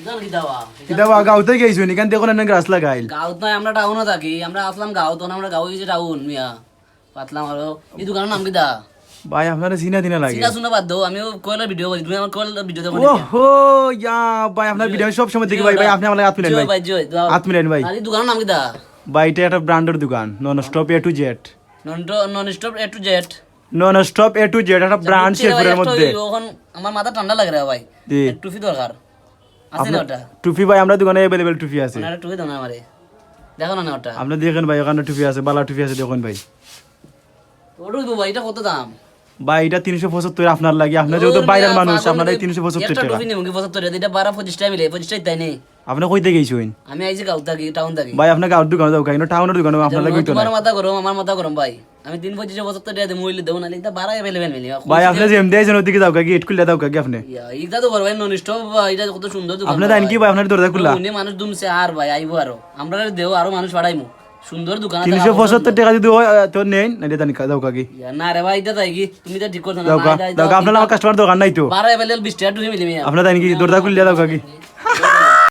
ইদান কি দাওয়া এটা বা গাঁওতে গেছো এখান থেকে কোনো গাছ লাগাইল গাঁৱত নাই আমরা টাউনও থাকি আমরা আসলাম গাঁৱত আমরা গাঁও গেছি টাউন মিয়া। পাতলাম আরও। এই দোকানের নাম কি দা ভাই আপনারা চিনা দিনা লাগে। চিনা শুনে বাদ দাও আমিও কয়লার ভিডিও করি তুমি আমার কয়লার ভিডিও দেখো ও হো ইয়া ভাই আপনার ভিডিও সব সময় দেখি ভাই ভাই আপনি আমার হাত মিলেন জয় ভাই ভাই। জয় দাও। হাত মিলেন ভাই। আর এই দোকানের নাম কি দা ভাই এটা একটা ব্র্যান্ডের দোকান non stop A to Z non non stop A to Z non stop A to Z একটা ব্র্যান্ড শেফের মধ্যে। এখন আমার মাথা ঠান্ডা লাগে রে ভাই। জি। এক টুপি দরকার। আছে না ওটা? টুপি ভাই আমরা দোকানে অ্যাভেলেবেল টুপি আছে। ওনারা টুপি দাও না আমারে। দেখো না না ওটা? আপনি দেখেন ভাই ওখানে টুপি আছে বালা টুপি আছে দেখুন ভাই। ওটা দিব ভাই এটা কত দাম? ভাই এটা তিনশো পঁচাত্তর আপনার লাগে। আপনার যেহেতু বাইরের মানুষ আপনার এই তিনশো পঁচাত্তর একটা টাকা। টুপি নিব কি পঁচাত্তর? টাকা এটা বারো পঁচিশ মিলে পঁচিশ তাই নেই। আপনি কইতে গেছেন আমি আইছি থাকি টাউন থাকি। ভাই আপনার গাঁর দোকানে যাও টাউনের দোকানে আপনার লাগে তোমার মাথা গরম আমার মাথা গরম ভাই। আমি তিন পঁচিশ পঁচাত্তর টাকা দিয়ে মহিলা দেবো না এটা বারো অ্যাভেলেবেল মিলি ভাই আপনি ওদিকে যাও কাকি ইট খুললে দাও কাকি আপনি। এটা তো করো ভাই নন স্টপ এটা কত সুন্দর দোকান আপনি দেন কি ভাই আপনার দরজা খুলা। উনি মানুষ দুমছে আর ভাই আইবো আরও। আমরা দেও আরও মানুষ বাড়াইমু। সুন্দর দোকান আছে তিনশো পঁচাত্তর টাকা যদি হয় তো নেন না এটা দাও কাকি না রে ভাই এটা তাই কি? তুমি তো ঠিক করছ না দাও দাও আপনার আমার কাস্টমার দোকান নাই তো। বারো অ্যাভেলেবেল বিশ টাকা মিলি আপনার দেন কি দরজা খুললে দাও কাকি